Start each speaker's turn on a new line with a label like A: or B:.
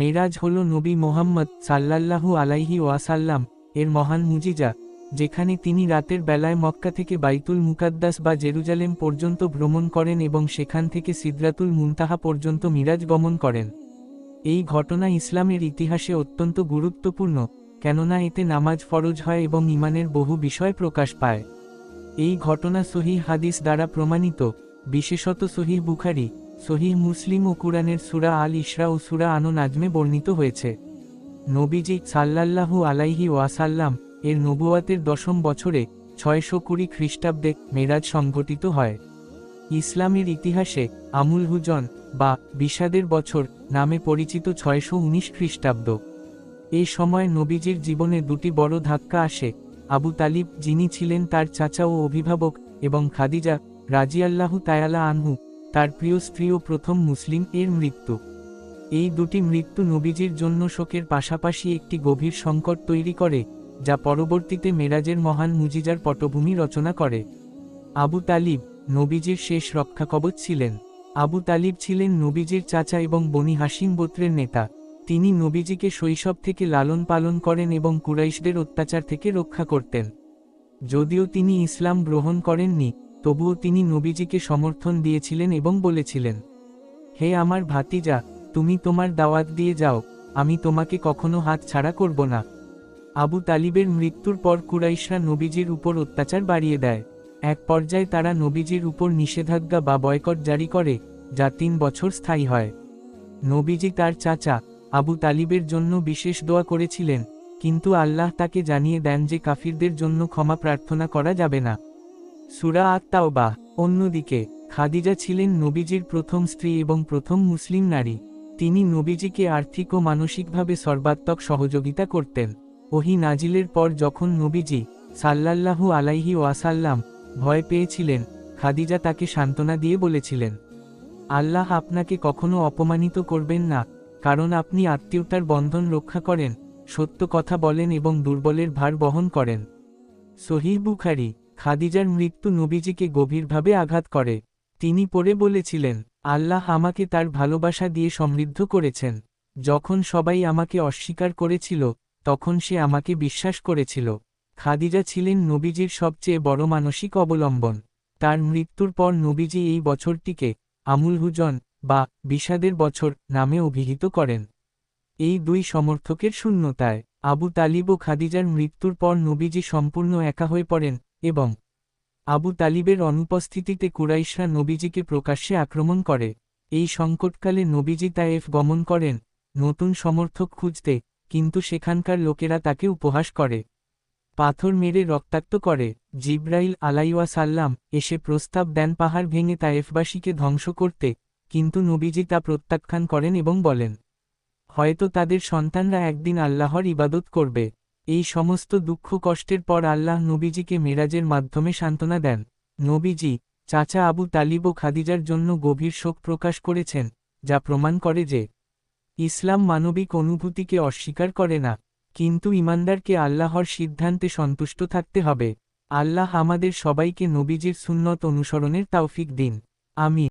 A: মেরাজ হল নবী মোহাম্মদ সাল্লাল্লাহু আলাইহি ওয়াসাল্লাম, এর মহান মুজিজা, যেখানে তিনি রাতের বেলায় মক্কা থেকে বাইতুল মুকাদ্দাস বা জেরুজালেম পর্যন্ত ভ্রমণ করেন এবং সেখান থেকে সিদরাতুল মুনতাহা পর্যন্ত মিরাজ গমন করেন। এই ঘটনা ইসলামের ইতিহাসে অত্যন্ত গুরুত্বপূর্ণ, কেননা এতে নামাজ ফরজ হয় এবং ইমানের বহু বিষয় প্রকাশ পায়। এই ঘটনা সহিহ হাদিস দ্বারা প্রমাণিত, বিশেষত সহিহ বুখারি সহিহ মুসলিম ও কুরআনের সুরা আল ইসরা ও সুরা আনো নাজমে বর্ণিত হয়েছে। নবীজি সাল্লাল্লাহু আলাইহি ওয়াসাল্লাম এর নবুয়াতের দশম বছরে ছয়শো কুড়ি খ্রিস্টাব্দে মেরাজ সংঘটিত হয়। ইসলামের ইতিহাসে আমুল হুজন বা বিষাদের বছর নামে পরিচিত ছয়শো উনিশ খ্রিস্টাব্দ। এই সময় নবীজির জীবনে দুটি বড় ধাক্কা আসে, আবু তালিব যিনি ছিলেন তার চাচা ও অভিভাবক এবং খাদিজা রাজিয়াল্লাহু তায়ালা আনহু তার প্রিয় স্ত্রী ও প্রথম মুসলিম এর মৃত্যু। এই দুটি মৃত্যু নবীজির জন্য শোকের পাশাপাশি একটি গভীর সংকট তৈরি করে, যা পরবর্তীতে মেরাজের মহান মুজিজার পটভূমি রচনা করে। আবু তালিব, নবীজির শেষ রক্ষাকবচ ছিলেন। আবু তালিব ছিলেন নবীজির চাচা এবং বনি হাসিম গোত্রের নেতা। তিনি নবীজিকে শৈশব থেকে লালন পালন করেন এবং কুরাইশদের অত্যাচার থেকে রক্ষা করতেন। যদিও তিনি ইসলাম গ্রহণ করেননি তবুও তিনি নবীজিকে সমর্থন দিয়েছিলেন এবং বলেছিলেন, হে আমার ভাতিজা, তুমি তোমার দাওয়াত দিয়ে যাও, আমি তোমাকে কখনো হাত ছাড়া করব না। আবু তালিবের মৃত্যুর পর কুরাইশরা নবীজির উপর অত্যাচার বাড়িয়ে দেয়। এক পর্যায়ে তারা নবীজির উপর নিষেধাজ্ঞা বা বয়কট জারি করে, যা তিন বছর স্থায়ী হয়। নবীজি তার চাচা, আবু তালিবের জন্য বিশেষ দোয়া করেছিলেন, কিন্তু আল্লাহ তাকে জানিয়ে দেন যে কাফিরদের জন্য ক্ষমা প্রার্থনা করা যাবে না। সুরা আত্মাওবা অন্যদিকে, খাদিজা ছিলেন নবীজির প্রথম স্ত্রী এবং প্রথম মুসলিম নারী। তিনি নবীজিকে আর্থিক ও মানসিকভাবে সর্বাত্মক সহযোগিতা করতেন। ওহি নাজিলের পর যখন নবীজি সাল্লাল্লাহু আলাইহি ওয়াসাল্লাম ভয় পেয়েছিলেন, খাদিজা তাকে সান্ত্বনা দিয়ে বলেছিলেন, আল্লাহ আপনাকে কখনো অপমানিত করবেন না, কারণ আপনি আত্মীয়তার বন্ধন রক্ষা করেন, সত্য কথা বলেন এবং দুর্বলের ভার বহন করেন। সহিহ বুখারি খাদিজার মৃত্যু নবীজিকে গভীরভাবে আঘাত করে। তিনি পরে বলেছিলেন, আল্লাহ আমাকে তার ভালোবাসা দিয়ে সমৃদ্ধ করেছেন। যখন সবাই আমাকে অস্বীকার করেছিল, তখন সে আমাকে বিশ্বাস করেছিল। খাদিজা ছিলেন নবীজির সবচেয়ে বড় মানসিক অবলম্বন। তার মৃত্যুর পর নবীজি এই বছরটিকে আমুল হুজন, বা বিষাদের বছর নামে অভিহিত করেন। এই দুই সমর্থকের শূন্যতায় আবু তালিব ও খাদিজার মৃত্যুর পর নবীজি সম্পূর্ণ একা হয়ে পড়েন। এবং আবু তালিবের অনুপস্থিতিতে কুরাইশরা নবীজিকে প্রকাশ্যে আক্রমণ করে। এই সংকটকালে নবীজি তায়েফ গমন করেন, নতুন সমর্থক খুঁজতে, কিন্তু সেখানকার লোকেরা তাকে উপহাস করে। পাথর মেরে রক্তাক্ত করে, জিব্রাইল আলাইওয়া সাল্লাম এসে প্রস্তাব দেন পাহাড় ভেঙে তায়েফবাসীকে ধ্বংস করতে, কিন্তু নবীজি তা প্রত্যাখ্যান করেন এবং বলেন, হয়তো তাদের সন্তানরা একদিন আল্লাহর ইবাদত করবে। এই সমস্ত দুঃখ কষ্টের পর আল্লাহ নবীজিকে মেরাজের মাধ্যমে সান্ত্বনা দেন। নবীজি, চাচা আবু তালিব ও খাদিজার জন্য গভীর শোক প্রকাশ করেছেন, যা প্রমাণ করে যে, ইসলাম মানবিক অনুভূতিকে অস্বীকার করে না, কিন্তু ইমানদারকে আল্লাহর সিদ্ধান্তে সন্তুষ্ট থাকতে হবে। আল্লাহ আমাদের সবাইকে নবীজির সুন্নত অনুসরণের তাওফিক দিন। আমি